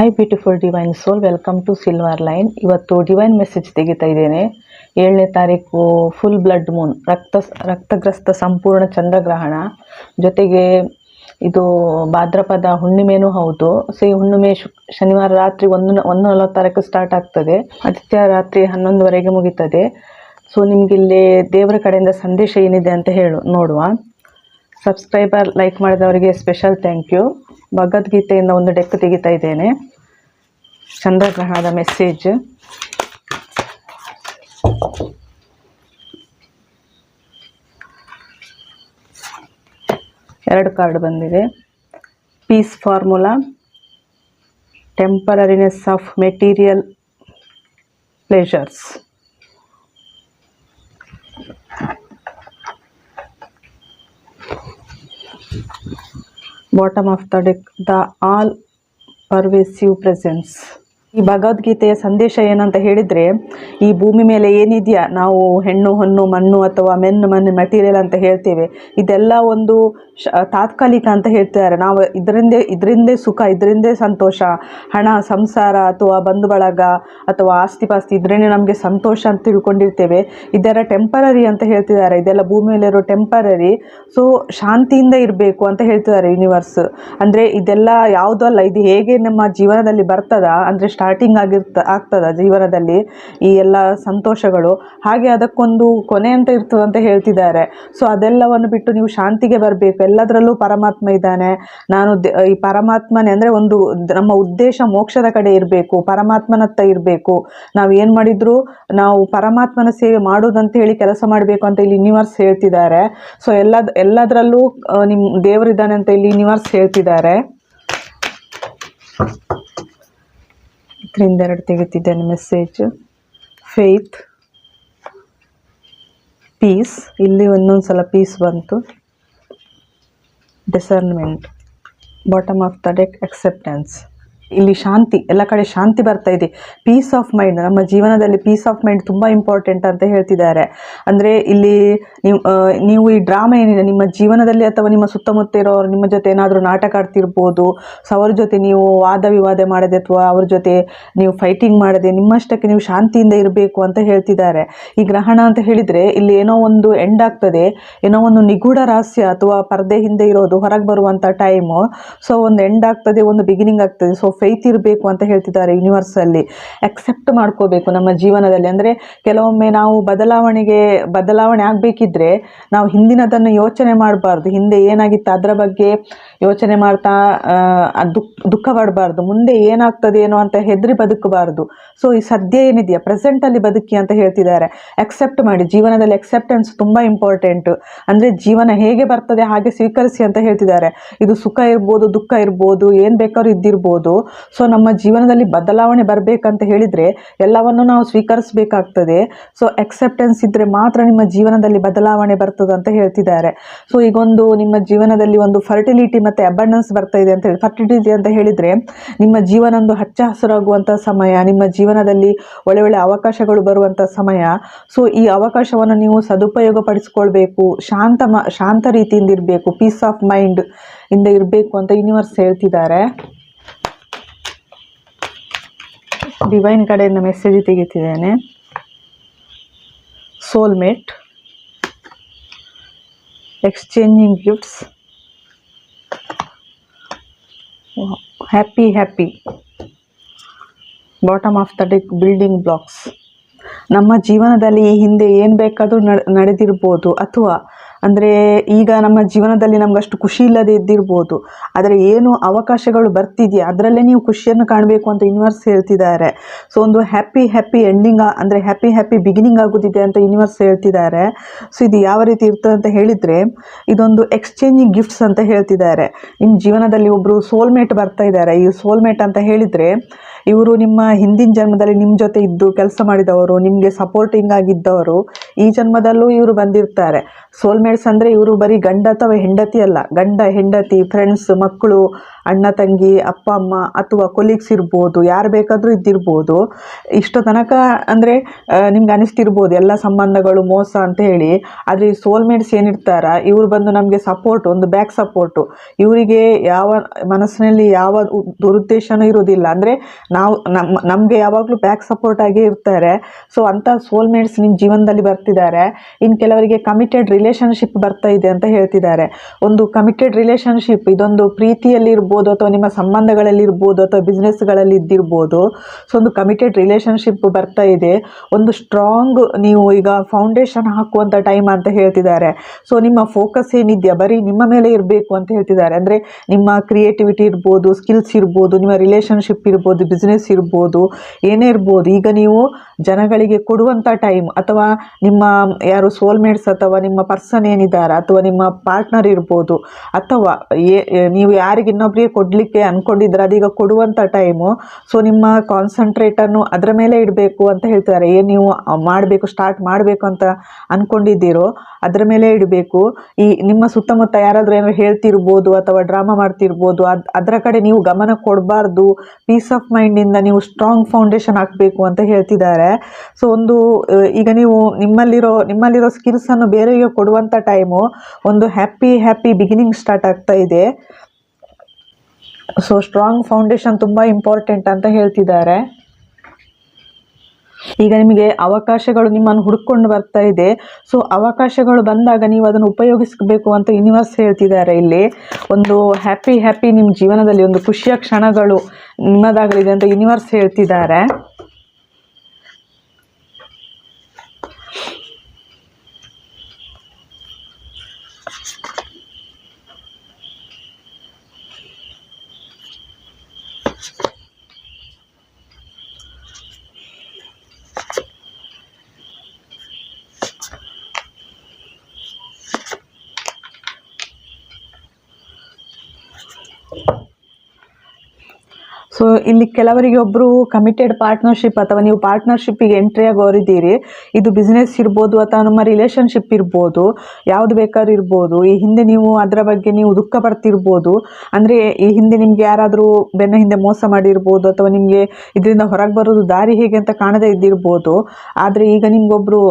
Hi beautiful divine soul welcome to silver line ಇವತ್ತು divine message ತೆಗಿತಾ ಇದ್ದೇನೆ. ಏಳನೇ ತಾರೀಕು ಫುಲ್ ಬ್ಲಡ್ ಮೂನ್ ರಕ್ತ, ರಕ್ತಗ್ರಸ್ತ ಸಂಪೂರ್ಣ ಚಂದ್ರಗ್ರಹಣ. ಜೊತೆಗೆ ಇದು ಭಾದ್ರಪದ ಹುಣ್ಣಿಮೆನೂ ಹೌದು. ಸೊ ಈ ಹುಣ್ಣಿಮೆ ಶನಿವಾರ ರಾತ್ರಿ ಒಂದು ಒಂದು ನಲವತ್ತಾರಕ್ಕೆ ಸ್ಟಾರ್ಟ್ ಆಗ್ತದೆ. ಆದಿತ್ಯ ರಾತ್ರಿ ಹನ್ನೊಂದುವರೆಗೆ ಮುಗೀತದೆ. ಸೊ ನಿಮಗಿಲ್ಲಿ ದೇವರ ಕಡೆಯಿಂದ ಸಂದೇಶ ಏನಿದೆ ಅಂತ ಹೇಳು, ನೋಡುವ. ಸಬ್ಸ್ಕ್ರೈಬರ್ ಲೈಕ್ ಮಾಡಿದವರಿಗೆ ಸ್ಪೆಷಲ್ ಥ್ಯಾಂಕ್ ಯು ಭಗವದ್ಗೀತೆಯಿಂದ ಒಂದು ಡೆಕ್ ತೆಗಿತಾ ಇದ್ದೇನೆ. ಚಂದ್ರಗ್ರಹಣದ ಮೆಸೇಜ್ ಎರಡು ಕಾರ್ಡ್ ಬಂದಿದೆ. Peace formula temporariness of material pleasures bottom of the deck the all pervasive presence ಈ ಭಗವದ್ಗೀತೆಯ ಸಂದೇಶ ಏನಂತ ಹೇಳಿದರೆ, ಈ ಭೂಮಿ ಮೇಲೆ ಏನಿದೆಯಾ? ನಾವು ಹೆಣ್ಣು, ಹೊನ್ನು, ಮಣ್ಣು ಅಥವಾ ಮೆನ್ನು, ಮಣ್ಣು, ಮೆಟೀರಿಯಲ್ ಅಂತ ಹೇಳ್ತೇವೆ. ಇದೆಲ್ಲ ಒಂದು ಶ, ತಾತ್ಕಾಲಿಕ ಅಂತ ಹೇಳ್ತಿದ್ದಾರೆ ನಾವು ಇದರಿಂದ, ಇದರಿಂದೇ ಸುಖ, ಇದರಿಂದೇ ಸಂತೋಷ. ಹಣ, ಸಂಸಾರ ಅಥವಾ ಬಂಧು ಬಳಗ ಅಥವಾ ಆಸ್ತಿ ಪಾಸ್ತಿ ಇದರಿಂದ ನಮಗೆ ಸಂತೋಷ ಅಂತ ತಿಳ್ಕೊಂಡಿರ್ತೇವೆ. ಇದೆಲ್ಲ ಟೆಂಪರರಿ ಅಂತ ಹೇಳ್ತಿದ್ದಾರೆ. ಇದೆಲ್ಲ ಭೂಮಿ ಮೇಲಿರೋ ಟೆಂಪರರಿ ಸೊ ಶಾಂತಿಯಿಂದ ಇರಬೇಕು ಅಂತ ಹೇಳ್ತಿದ್ದಾರೆ ಯೂನಿವರ್ಸ್ ಅಂದರೆ ಇದೆಲ್ಲ ಯಾವುದೂ ಅಲ್ಲ. ಇದು ಹೇಗೆ ನಮ್ಮ ಜೀವನದಲ್ಲಿ ಬರ್ತದ? ಅಂದರೆ ಸ್ಟಾರ್ಟಿಂಗ್ ಆಗಿರ್ತ, ಆಗ್ತದ ಜೀವನದಲ್ಲಿ ಈ ಎಲ್ಲ ಸಂತೋಷಗಳು. ಹಾಗೆ ಅದಕ್ಕೊಂದು ಕೊನೆ ಅಂತ ಇರ್ತದೆ ಅಂತ ಹೇಳ್ತಿದ್ದಾರೆ. ಸೊ ಅದೆಲ್ಲವನ್ನು ಬಿಟ್ಟು ನೀವು ಶಾಂತಿಗೆ ಬರಬೇಕು. ಎಲ್ಲದರಲ್ಲೂ ಪರಮಾತ್ಮ ಇದ್ದಾನೆ. ನಾನು ಈ ಪರಮಾತ್ಮನೇ ಅಂದರೆ ಒಂದು ನಮ್ಮ ಉದ್ದೇಶ ಮೋಕ್ಷದ ಕಡೆ ಇರಬೇಕು. ಪರಮಾತ್ಮನತ್ತ ಇರಬೇಕು. ನಾವು ಏನು ಮಾಡಿದ್ರು ನಾವು ಪರಮಾತ್ಮನ ಸೇವೆ ಮಾಡೋದಂತ ಹೇಳಿ ಕೆಲಸ ಮಾಡಬೇಕು ಅಂತ ಇಲ್ಲಿ ಯೂನಿವರ್ಸ್ ಹೇಳ್ತಿದ್ದಾರೆ. ಸೊ ಎಲ್ಲ ಎಲ್ಲದರಲ್ಲೂ ನಿಮ್ಮ ದೇವರಿದ್ದಾನೆ ಅಂತ ಇಲ್ಲಿ ಯೂನಿವರ್ಸ್ ಹೇಳ್ತಿದ್ದಾರೆ. ಇದರಿಂದ ಎರಡು ತೆಗಿತಿದ್ದೇನೆ ಮೆಸೇಜ್ ಫೇತ್ ಪೀಸ್ ಇಲ್ಲಿ ಒಂದೊಂದು ಸಲ ಪೀಸ್ ಬಂತು. Discernment bottom of the deck acceptance ಇಲ್ಲಿ ಶಾಂತಿ, ಎಲ್ಲ ಕಡೆ ಶಾಂತಿ ಬರ್ತಾ ಇದೆ. ಪೀಸ್ ಆಫ್ ಮೈಂಡ್ ನಮ್ಮ ಜೀವನದಲ್ಲಿ ಪೀಸ್ ಆಫ್ ಮೈಂಡ್ ತುಂಬ ಇಂಪಾರ್ಟೆಂಟ್ ಅಂತ ಹೇಳ್ತಿದ್ದಾರೆ. ಅಂದರೆ ಇಲ್ಲಿ ನೀವು ಈ ಡ್ರಾಮಾ ಏನಿದೆ, ನಿಮ್ಮ ಜೀವನದಲ್ಲಿ ಅಥವಾ ನಿಮ್ಮ ಸುತ್ತಮುತ್ತ ಇರೋರು, ನಿಮ್ಮ ಜೊತೆ ಏನಾದರೂ ನಾಟಕ ಆಡ್ತಿರ್ಬೋದು ಸೊ ಅವ್ರ ಜೊತೆ ನೀವು ವಾದ ವಿವಾದ ಮಾಡದೆ ಅಥವಾ ಅವ್ರ ಜೊತೆ ನೀವು ಫೈಟಿಂಗ್ ಮಾಡದೆ, ನಿಮ್ಮಷ್ಟಕ್ಕೆ ನೀವು ಶಾಂತಿಯಿಂದ ಇರಬೇಕು ಅಂತ ಹೇಳ್ತಿದ್ದಾರೆ. ಈ ಗ್ರಹಣ ಅಂತ ಹೇಳಿದರೆ ಇಲ್ಲಿ ಏನೋ ಒಂದು ಎಂಡ್ ಆಗ್ತದೆ. ಏನೋ ಒಂದು ನಿಗೂಢ ರಹಸ್ಯ ಅಥವಾ ಪರದೆ ಹಿಂದೆ ಇರೋದು ಹೊರಗೆ ಬರುವಂಥ ಟೈಮು ಸೊ ಒಂದು ಎಂಡ್ ಆಗ್ತದೆ, ಒಂದು ಬಿಗಿನಿಂಗ್ ಆಗ್ತದೆ. ಸೊ ಫೈತ್ ಇರಬೇಕು ಅಂತ ಹೇಳ್ತಿದ್ದಾರೆ ಯೂನಿವರ್ಸಲ್ಲಿ ಅಕ್ಸೆಪ್ಟ್ ಮಾಡ್ಕೋಬೇಕು ನಮ್ಮ ಜೀವನದಲ್ಲಿ. ಅಂದರೆ ಕೆಲವೊಮ್ಮೆ ನಾವು ಬದಲಾವಣೆಗೆ, ಬದಲಾವಣೆ ಆಗಬೇಕಿದ್ರೆ ನಾವು ಹಿಂದಿನದನ್ನು ಯೋಚನೆ ಮಾಡಬಾರ್ದು. ಹಿಂದೆ ಏನಾಗಿತ್ತು ಅದರ ಬಗ್ಗೆ ಯೋಚನೆ ಮಾಡ್ತಾ ದುಃಖ ದುಃಖ ಪಡಬಾರ್ದು ಮುಂದೆ ಏನಾಗ್ತದೆ ಏನೋ ಅಂತ ಹೆದರಿ ಬದುಕಬಾರ್ದು. ಸೊ ಈ ಸದ್ಯ ಏನಿದೆಯಾ? ಪ್ರೆಸೆಂಟಲ್ಲಿ ಬದುಕಿ ಅಂತ ಹೇಳ್ತಿದ್ದಾರೆ. ಅಕ್ಸೆಪ್ಟ್ ಮಾಡಿ. ಜೀವನದಲ್ಲಿ ಅಕ್ಸೆಪ್ಟೆನ್ಸ್ ತುಂಬ ಇಂಪಾರ್ಟೆಂಟ್ ಅಂದರೆ ಜೀವನ ಹೇಗೆ ಬರ್ತದೆ ಹಾಗೆ ಸ್ವೀಕರಿಸಿ ಅಂತ ಹೇಳ್ತಿದ್ದಾರೆ. ಇದು ಸುಖ ಇರ್ಬೋದು, ದುಃಖ ಇರ್ಬೋದು, ಏನು ಬೇಕಾದ್ರೂ ಇದ್ದಿರ್ಬೋದು. ಸೊ ನಮ್ಮ ಜೀವನದಲ್ಲಿ ಬದಲಾವಣೆ ಬರಬೇಕಂತ ಹೇಳಿದರೆ ಎಲ್ಲವನ್ನು ನಾವು ಸ್ವೀಕರಿಸಬೇಕಾಗ್ತದೆ. ಸೊ ಎಕ್ಸೆಪ್ಟೆನ್ಸ್ ಇದ್ದರೆ ಮಾತ್ರ ನಿಮ್ಮ ಜೀವನದಲ್ಲಿ ಬದಲಾವಣೆ ಬರ್ತದೆ ಅಂತ ಹೇಳ್ತಿದ್ದಾರೆ. ಸೊ ಈಗೊಂದು ನಿಮ್ಮ ಜೀವನದಲ್ಲಿ ಒಂದು ಫರ್ಟಿಲಿಟಿ ಮತ್ತು ಅಬಂಡೆನ್ಸ್ ಬರ್ತಾ ಇದೆ ಅಂತ ಹೇಳಿ ಫರ್ಟಿಲಿಟಿ ಅಂತ ಹೇಳಿದರೆ ನಿಮ್ಮ ಜೀವನ ಒಂದು ಹಚ್ಚ ಹಸಿರಾಗುವಂಥ ಸಮಯ, ನಿಮ್ಮ ಜೀವನದಲ್ಲಿ ಒಳ್ಳೆ ಒಳ್ಳೆ ಅವಕಾಶಗಳು ಬರುವಂಥ ಸಮಯ. ಸೊ ಈ ಅವಕಾಶವನ್ನು ನೀವು ಸದುಪಯೋಗ ಪಡಿಸ್ಕೊಳ್ಬೇಕು, ಶಾಂತ ಮ, ಶಾಂತ ರೀತಿಯಿಂದ ಇರಬೇಕು ಪೀಸ್ ಆಫ್ ಮೈಂಡ್ ಇಂದ ಇರಬೇಕು ಅಂತ ಯೂನಿವರ್ಸ್ ಹೇಳ್ತಿದ್ದಾರೆ. ಡಿವೈನ್ ಕಡೆಯಿಂದ message ತೆಗಿತಿದ್ದೇನೆ. Soulmate exchanging gifts happy happy bottom of the deck building blocks ನಮ್ಮ ಜೀವನದಲ್ಲಿ ಈ ಹಿಂದೆ ಏನು ಬೇಕಾದರೂ ನಡ್ ನಡೆದಿರ್ಬೋದು ಅಥವಾ ಅಂದರೆ ಈಗ ನಮ್ಮ ಜೀವನದಲ್ಲಿ ನಮ್ಗೆ ಅಷ್ಟು ಖುಷಿ ಇಲ್ಲದೆ ಇದ್ದಿರ್ಬೋದು. ಆದರೆ ಏನು ಅವಕಾಶಗಳು ಬರ್ತಿದೆಯಾ? ಅದರಲ್ಲೇ ನೀವು ಖುಷಿಯನ್ನು ಕಾಣಬೇಕು ಅಂತ ಯೂನಿವರ್ಸ್ ಹೇಳ್ತಿದ್ದಾರೆ. ಸೊ ಒಂದು ಹ್ಯಾಪಿ ಹ್ಯಾಪಿ ಎಂಡಿಂಗ್ ಅಂದರೆ ಹ್ಯಾಪಿ ಹ್ಯಾಪಿ ಬಿಗಿನಿಂಗ್ ಆಗೋದಿದೆ ಅಂತ ಯೂನಿವರ್ಸ್ ಹೇಳ್ತಿದ್ದಾರೆ. ಸೊ ಇದು ಯಾವ ರೀತಿ ಇರ್ತದೆ ಅಂತ ಹೇಳಿದರೆ, ಇದೊಂದು ಎಕ್ಸ್ಚೇಂಜಿಂಗ್ ಗಿಫ್ಟ್ಸ್ ಅಂತ ಹೇಳ್ತಿದ್ದಾರೆ. ನಿಮ್ಮ ಜೀವನದಲ್ಲಿ ಒಬ್ಬರು ಸೋಲ್ಮೇಟ್ ಬರ್ತಾ ಇದ್ದಾರೆ. ಈ ಸೋಲ್ಮೇಟ್ ಅಂತ ಹೇಳಿದರೆ ಇವರು ನಿಮ್ಮ ಹಿಂದಿನ ಜನ್ಮದಲ್ಲಿ ನಿಮ್ಮ ಜೊತೆ ಇದ್ದು ಕೆಲಸ ಮಾಡಿದವರು, ನಿಮಗೆ ಸಪೋರ್ಟಿಂಗ್ ಆಗಿದ್ದವರು, ಈ ಜನ್ಮದಲ್ಲೂ ಇವರು ಬಂದಿರ್ತಾರೆ. ಸೋಲ್ಮೇಟ್ಸ್ ಅಂದರೆ ಇವರು ಬರೀ ಗಂಡ ಅಥವಾ ಹೆಂಡತಿ ಅಲ್ಲ. ಗಂಡ, ಹೆಂಡತಿ ಫ್ರೆಂಡ್ಸ್ ಮಕ್ಕಳು ಅಣ್ಣ, ತಂಗಿ, ಅಪ್ಪ, ಅಮ್ಮ ಅಥವಾ ಕೊಲೀಗ್ಸ್ ಇರ್ಬೋದು, ಯಾರು ಬೇಕಾದರೂ ಇದ್ದಿರ್ಬೋದು, ಇಷ್ಟು ತನಕ ಅಂದರೆ ನಿಮ್ಗೆ ಅನಿಸ್ತಿರ್ಬೋದು ಎಲ್ಲ ಸಂಬಂಧಗಳು, ಮೋಸ ಅಂತ ಹೇಳಿ. ಆದರೆ ಈ ಸೋಲ್ಮೇಟ್ಸ್ ಏನಿರ್ತಾರ, ಇವ್ರು ಬಂದು ನಮಗೆ ಸಪೋರ್ಟ್ ಒಂದು ಬ್ಯಾಕ್ ಸಪೋರ್ಟು ಇವರಿಗೆ ಯಾವ ಮನಸ್ಸಿನಲ್ಲಿ ಯಾವ ದುರುದ್ದೇಶನೂ ಇರೋದಿಲ್ಲ ಅಂದರೆ ನಾವು ನಮ್ಮ ನಮಗೆ ಯಾವಾಗಲೂ ಬ್ಯಾಕ್ ಸಪೋರ್ಟ್ ಆಗಿ ಇರ್ತಾರೆ. ಸೊ ಅಂಥ ಸೋಲ್ಮೇಟ್ಸ್ ನಿಮ್ಮ ಜೀವನದಲ್ಲಿ ಬರ್ತಿದ್ದಾರೆ. ಇನ್ನು ಕೆಲವರಿಗೆ ಕಮಿಟೆಡ್ ರಿಲೇಷನ್ಶಿಪ್ ಬರ್ತಾ ಇದೆ ಅಂತ ಹೇಳ್ತಿದ್ದಾರೆ. ಒಂದು ಕಮಿಟೆಡ್ ರಿಲೇಷನ್ಶಿಪ್ ಇದೊಂದು ಪ್ರೀತಿಯಲ್ಲಿ ಇರ್ಬೋದು ಅಥವಾ ನಿಮ್ಮ ಸಂಬಂಧಗಳಲ್ಲಿ ಇರ್ಬೋದು ಅಥವಾ ಬಿಸ್ನೆಸ್ಗಳಲ್ಲಿ ಇದ್ದಿರ್ಬೋದು. ಸೊ ಒಂದು ಕಮಿಟೆಡ್ ರಿಲೇಷನ್ಶಿಪ್ ಬರ್ತಾ ಇದೆ. ಒಂದು ಸ್ಟ್ರಾಂಗ್ ನೀವು ಈಗ ಫೌಂಡೇಶನ್ ಹಾಕುವಂಥ ಟೈಮ್ ಅಂತ ಹೇಳ್ತಿದ್ದಾರೆ. ಸೊ ನಿಮ್ಮ ಫೋಕಸ್ ಏನಿದೆಯಾ? ಬರೀ ನಿಮ್ಮ ಮೇಲೆ ಇರಬೇಕು ಅಂತ ಹೇಳ್ತಿದ್ದಾರೆ. ಅಂದರೆ ನಿಮ್ಮ ಕ್ರಿಯೇಟಿವಿಟಿ ಇರ್ಬೋದು ಸ್ಕಿಲ್ಸ್ ಇರ್ಬೋದು, ನಿಮ್ಮ ರಿಲೇಷನ್ಶಿಪ್ ಇರ್ಬೋದು ಬಿಸ್ನೆಸ್ ಇರ್ಬೋದು, ಏನೇ ಇರ್ಬೋದು. ಈಗ ನೀವು ಜನಗಳಿಗೆ ಕೊಡುವಂಥ ಟೈಮ್ ಅಥವಾ ನಿಮ್ಮ ಯಾರು ಸೋಲ್ಮೇಟ್ಸ್ ಅಥವಾ ನಿಮ್ಮ ಪರ್ಸನ್ ಏನಿದ್ದಾರೆ ಅಥವಾ ನಿಮ್ಮ ಪಾರ್ಟ್ನರ್ ಇರ್ಬೋದು ಅಥವಾ ನೀವು ಯಾರಿಗೆ ಇನ್ನೊಬ್ಬರಿಗೆ ಕೊಡಲಿಕ್ಕೆ ಅಂದ್ಕೊಂಡಿದ್ರೆ ಅದೀಗ ಕೊಡುವಂಥ ಟೈಮು ಸೊ ನಿಮ್ಮ ಕಾನ್ಸಂಟ್ರೇಟನ್ನು ಅದರ ಮೇಲೆ ಇಡಬೇಕು ಅಂತ ಹೇಳ್ತಾರೆ ಏನು ನೀವು ಮಾಡಬೇಕು ಸ್ಟಾರ್ಟ್ ಮಾಡಬೇಕು ಅಂತ ಅಂದ್ಕೊಂಡಿದ್ದೀರೋ ಅದರ ಮೇಲೆ ಇಡಬೇಕು. ಈ ನಿಮ್ಮ ಸುತ್ತಮುತ್ತ ಯಾರಾದರೂ ಏನಾದ್ರು ಹೇಳ್ತಿರ್ಬೋದು ಅಥವಾ ಡ್ರಾಮಾ ಮಾಡ್ತಿರ್ಬೋದು, ಅದು, ಅದರ ಕಡೆ ನೀವು ಗಮನ ಕೊಡಬಾರ್ದು. ಪೀಸ್ ಆಫ್ ಮೈಂಡಿಂದ ನೀವು ಸ್ಟ್ರಾಂಗ್ ಫೌಂಡೇಶನ್ ಹಾಕಬೇಕು ಅಂತ ಹೇಳ್ತಿದ್ದಾರೆ ಸೊ ಒಂದು ಈಗ ನೀವು ನಿಮ್ಮಲ್ಲಿರೋ ನಿಮ್ಮಲ್ಲಿರೋ ಸ್ಕಿಲ್ಸನ್ನು ಬೇರೆಯವರಿಗೆ ಕೊಡುವಂಥ ಟೈಮು ಒಂದು ಹ್ಯಾಪಿ ಹ್ಯಾಪಿ ಬಿಗಿನಿಂಗ್ ಸ್ಟಾರ್ಟ್ ಆಗ್ತಾ ಇದೆ. ಸೊ ಸ್ಟ್ರಾಂಗ್ ಫೌಂಡೇಶನ್ ತುಂಬ ಇಂಪಾರ್ಟೆಂಟ್ ಅಂತ ಹೇಳ್ತಿದ್ದಾರೆ. ಈಗ ನಿಮಗೆ ಅವಕಾಶಗಳು ನಿಮ್ಮನ್ನು ಹುಡ್ಕೊಂಡು ಬರ್ತಾ ಇದೆ. ಸೊ ಅವಕಾಶಗಳು ಬಂದಾಗ ನೀವು ಅದನ್ನು ಉಪಯೋಗಿಸಬೇಕು ಅಂತ ಯೂನಿವರ್ಸ್ ಹೇಳ್ತಿದ್ದಾರೆ ಇಲ್ಲಿ. ಒಂದು ಹ್ಯಾಪಿ ಹ್ಯಾಪಿ ನಿಮ್ಮ ಜೀವನದಲ್ಲಿ ಒಂದು ಖುಷಿಯ ಕ್ಷಣಗಳು ನಿಮ್ಮದಾಗಲಿದೆ ಅಂತ ಯೂನಿವರ್ಸ್ ಹೇಳ್ತಿದ್ದಾರೆ. ಸೊ ಇಲ್ಲಿ ಕೆಲವರಿಗೆ ಒಬ್ಬರು ಕಮಿಟೆಡ್ ಪಾರ್ಟ್ನರ್ಶಿಪ್ ಅಥವಾ ನೀವು ಪಾರ್ಟ್ನರ್ಶಿಪ್ಪಿಗೆ ಎಂಟ್ರಿ ಆಗೋರಿದ್ದೀರಿ, ಇದು ಬಿಸ್ನೆಸ್ ಇರ್ಬೋದು ಅಥವಾ ನಮ್ಮ ರಿಲೇಷನ್ಶಿಪ್ ಇರ್ಬೋದು, ಯಾವುದು ಬೇಕಾದ್ರೂ ಇರ್ಬೋದು, ಈ ಹಿಂದೆ ನೀವು ಅದರ ಬಗ್ಗೆ ನೀವು ದುಃಖ ಪಡ್ತಿರ್ಬೋದು, ಅಂದರೆ ಈ ಹಿಂದೆ ನಿಮಗೆ ಯಾರಾದರೂ ಬೆನ್ನ ಹಿಂದೆ ಮೋಸ ಮಾಡಿರ್ಬೋದು ಅಥವಾ ನಿಮಗೆ ಇದರಿಂದ ಹೊರಗೆ ಬರೋದು ದಾರಿ ಹೇಗೆ ಅಂತ ಕಾಣದೇ ಇದ್ದಿರ್ಬೋದು, ಆದರೆ ಈಗ ನಿಮ್ಗೊಬ್ರು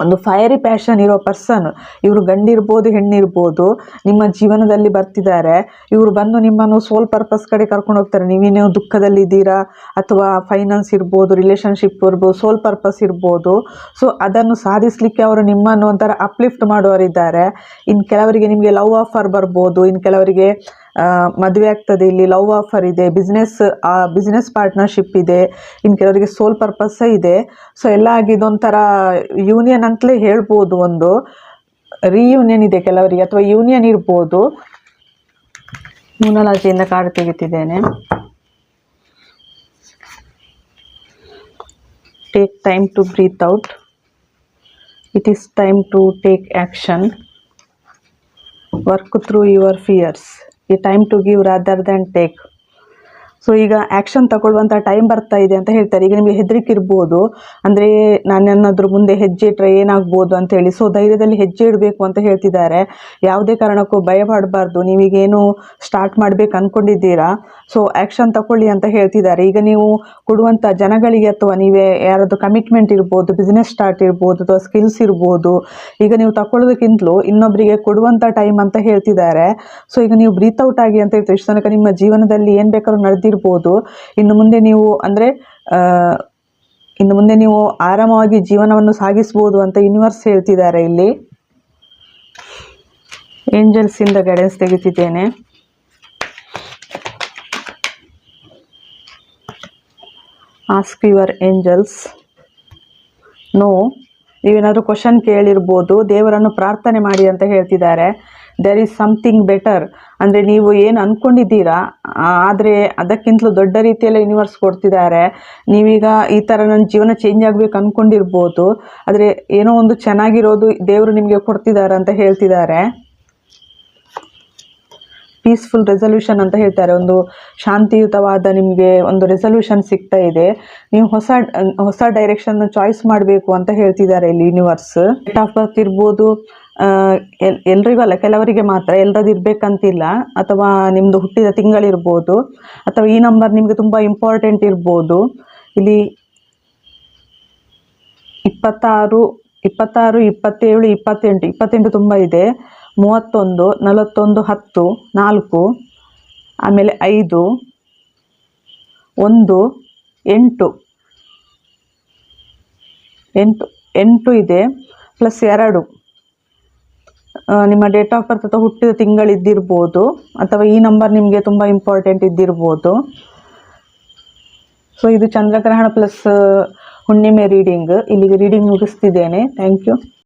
ಒಂದು ಫೈರಿ ಪ್ಯಾಷನ್ ಇರೋ ಪರ್ಸನ್ ಇವರು ಗಂಡಿರ್ಬೋದು, ಹೆಣ್ಣಿರ್ಬೋದು, ನಿಮ್ಮ ಜೀವನದಲ್ಲಿ ಬರ್ತಿದ್ದಾರೆ. ಇವರು ಬಂದು ನಿಮ್ಮನ್ನು ಸೋಲ್ ಪರ್ಪಸ್ ಕಡೆ ಕರ್ಕೊಂಡು ಹೋಗ್ತಾರೆ. ನೀವೇನೋ ದುಃಖದಲ್ಲಿದ್ದೀರಾ ಅಥವಾ ಫೈನಾನ್ಸ್ ಇರ್ಬೋದು ರಿಲೇಷನ್ಶಿಪ್ ಇರ್ಬೋದು ಸೋಲ್ ಪರ್ಪಸ್ ಇರ್ಬೋದು. ಸೊ ಅದನ್ನು ಸಾಧಿಸಲಿಕ್ಕೆ ಅವರು ನಿಮ್ಮನ್ನು ಒಂಥರ ಅಪ್ಲಿಫ್ಟ್ ಮಾಡುವವರಿದ್ದಾರೆ. ಇನ್ನು ಕೆಲವರಿಗೆ ನಿಮಗೆ ಲವ್ ಆಫರ್ ಬರ್ಬೋದು. ಇನ್ನು ಕೆಲವರಿಗೆ ಮದುವೆ ಆಗ್ತದೆ, ಇಲ್ಲಿ ಲವ್ ಆಫರ್ ಇದೆ ಬಿಸ್ನೆಸ್ ಬಿಸ್ನೆಸ್ ಪಾರ್ಟ್ನರ್ಶಿಪ್ ಇದೆ ಇನ್ನು ಕೆಲವರಿಗೆ ಸೋಲ್ ಪರ್ಪಸ್ ಇದೆ. ಸೊ ಎಲ್ಲ ಆಗಿದೊಂಥರ ಯೂನಿಯನ್ ಅಂತಲೇ ಹೇಳ್ಬೋದು ಒಂದು. ರೀಯೂನಿಯನ್ ಇದೆ ಕೆಲವರಿಗೆ, ಅಥವಾ ಯೂನಿಯನ್ ಇರ್ಬೋದು. ಮೂನಲಾಜಿಯಿಂದ card ತೆಗಿತಿದ್ದೇನೆ. Take time to breathe out it is time to take action work through your fears ಈ time to give rather than take so ಈಗ ಆ್ಯಕ್ಷನ್ ತಗೊಳ್ಳುವಂಥ ಟೈಮ್ ಬರ್ತಾ ಇದೆ ಅಂತ ಹೇಳ್ತಾರೆ. ಈಗ ನಿಮಗೆ ಹೆದರಿಕೆ ಇರ್ಬೋದು ಅಂದರೆ ನಾನು ಏನಾದರೂ ಮುಂದೆ ಹೆಜ್ಜೆ ಇಟ್ಟರೆ ಏನಾಗ್ಬೋದು ಅಂತ ಹೇಳಿ. ಸೊ ಧೈರ್ಯದಲ್ಲಿ ಹೆಜ್ಜೆ ಇಡಬೇಕು ಅಂತ ಹೇಳ್ತಿದ್ದಾರೆ. ಯಾವುದೇ ಕಾರಣಕ್ಕೂ ಭಯ ಪಡಬಾರ್ದು. ನೀವೀಗೇನು ಸ್ಟಾರ್ಟ್ ಮಾಡಬೇಕು ಅಂದ್ಕೊಂಡಿದ್ದೀರಾ ಸೊ ಆ್ಯಕ್ಷನ್ ತಗೊಳ್ಳಿ ಅಂತ ಹೇಳ್ತಿದ್ದಾರೆ. ಈಗ ನೀವು ಕೊಡುವಂಥ ಜನಗಳಿಗೆ ಅಥವಾ ನೀವೇ ಯಾರಾದರೂ ಕಮಿಟ್ಮೆಂಟ್ ಇರ್ಬೋದು ಬಿಸ್ನೆಸ್ ಸ್ಟಾರ್ಟ್ ಇರ್ಬೋದು ಅಥವಾ ಸ್ಕಿಲ್ಸ್ ಇರ್ಬೋದು, ಈಗ ನೀವು ತಗೊಳ್ಳೋದಕ್ಕಿಂತಲೂ ಇನ್ನೊಬ್ಬರಿಗೆ ಕೊಡುವಂಥ ಟೈಮ್ ಅಂತ ಹೇಳ್ತಿದ್ದಾರೆ. ಸೊ ಈಗ ನೀವು ಬ್ರೀತ್ ಔಟ್ ಆಗಿ ಅಂತ ಹೇಳ್ತೀವಿ. ಇಷ್ಟು ತನಕ ನಿಮ್ಮ ಜೀವನದಲ್ಲಿ ಏನು ಬೇಕಾದ್ರೂ ನಡೆದಿರ್ಬೋದು ಇನ್ನು ಮುಂದೆ ನೀವು ಅಂದರೆ ಇನ್ನು ಮುಂದೆ ನೀವು ಆರಾಮವಾಗಿ ಜೀವನವನ್ನು ಸಾಗಿಸ್ಬೋದು ಅಂತ ಯೂನಿವರ್ಸ್ ಹೇಳ್ತಿದ್ದಾರೆ ಇಲ್ಲಿ. ಏಂಜಲ್ಸಿಂದ ಗೈಡೆನ್ಸ್ ತೆಗಿತಿದ್ದೇನೆ. ಆಸ್ಕ್ ಯುವರ್ ಏಂಜಲ್ಸ್ ನೋ ನೀವೇನಾದರೂ ಕ್ವಶನ್ ಕೇಳಿರ್ಬೋದು, ದೇವರನ್ನು ಪ್ರಾರ್ಥನೆ ಮಾಡಿ ಅಂತ ಹೇಳ್ತಿದ್ದಾರೆ. ದೆರ್ ಈಸ್ ಸಮಥಿಂಗ್ ಬೆಟರ್ ಅಂದರೆ ನೀವು ಏನು ಅಂದ್ಕೊಂಡಿದ್ದೀರಾ ಆದರೆ ಅದಕ್ಕಿಂತಲೂ ದೊಡ್ಡ ರೀತಿಯಲ್ಲಿ ಯೂನಿವರ್ಸ್ ಕೊಡ್ತಿದ್ದಾರೆ. ನೀವೀಗ ಈ ಥರ ನನ್ನ ಜೀವನ ಚೇಂಜ್ ಆಗಬೇಕು ಅಂದ್ಕೊಂಡಿರ್ಬೋದು ಆದರೆ ಏನೋ ಒಂದು ಚೆನ್ನಾಗಿರೋದು ದೇವರು ನಿಮಗೆ ಕೊಡ್ತಿದ್ದಾರೆ ಅಂತ ಹೇಳ್ತಿದ್ದಾರೆ. ಪೀಸ್ಫುಲ್ ರೆಸಲ್ಯೂಷನ್ ಅಂತ ಹೇಳ್ತಾರೆ. ಒಂದು ಶಾಂತಿಯುತವಾದ ನಿಮಗೆ ಒಂದು ರೆಸಲ್ಯೂಷನ್ ಸಿಗ್ತಾ ಇದೆ. ನೀವು ಹೊಸ ಹೊಸ ಡೈರೆಕ್ಷನ್ ಚಾಯ್ಸ್ ಮಾಡಬೇಕು ಅಂತ ಹೇಳ್ತಿದ್ದಾರೆ ಇಲ್ಲಿ ಯೂನಿವರ್ಸ್ ಡೇಟ್ ಆಫ್ ಬರ್ತ್ ಇರ್ಬೋದು ಎಲ್ ಎಲ್ರಿಗೂ ಅಲ್ಲ, ಕೆಲವರಿಗೆ ಮಾತ್ರ ಎಲ್ಲರದ್ದು ಇರಬೇಕಂತಿಲ್ಲ, ಅಥವಾ ನಿಮ್ಮದು ಹುಟ್ಟಿದ ತಿಂಗಳಿರ್ಬೋದು, ಅಥವಾ ಈ ನಂಬರ್ ನಿಮಗೆ ತುಂಬ ಇಂಪಾರ್ಟೆಂಟ್ ಇರ್ಬೋದು. ಇಲ್ಲಿ ಇಪ್ಪತ್ತಾರು ಇಪ್ಪತ್ತಾರು, ಇಪ್ಪತ್ತೇಳು, ಇಪ್ಪತ್ತೆಂಟು ಇಪ್ಪತ್ತೆಂಟು ತುಂಬ ಇದೆ. ಮೂವತ್ತೊಂದು, ನಲವತ್ತೊಂದು, ಹತ್ತು, ನಾಲ್ಕು, ಆಮೇಲೆ ಐದು, ಒಂದು, ಎಂಟು. ಎಂಟು ಎಂಟು ಇದೆ, ಪ್ಲಸ್ ಎರಡು. ನಿಮ್ಮ ಡೇಟ್ ಆಫ್ ಬರ್ತ್ ಅಥವಾ ಹುಟ್ಟಿದ ತಿಂಗಳಿದ್ದಿರ್ಬೋದು ಅಥವಾ ಈ ನಂಬರ್ ನಿಮಗೆ ತುಂಬ ಇಂಪಾರ್ಟೆಂಟ್ ಇದ್ದಿರ್ಬೋದು. ಸೊ ಇದು ಚಂದ್ರಗ್ರಹಣ ಪ್ಲಸ್ ಹುಣ್ಣಿಮೆ ರೀಡಿಂಗ್ ಇಲ್ಲಿಗೆ ರೀಡಿಂಗ್ ಮುಗಿಸ್ತಿದ್ದೇನೆ. Thank you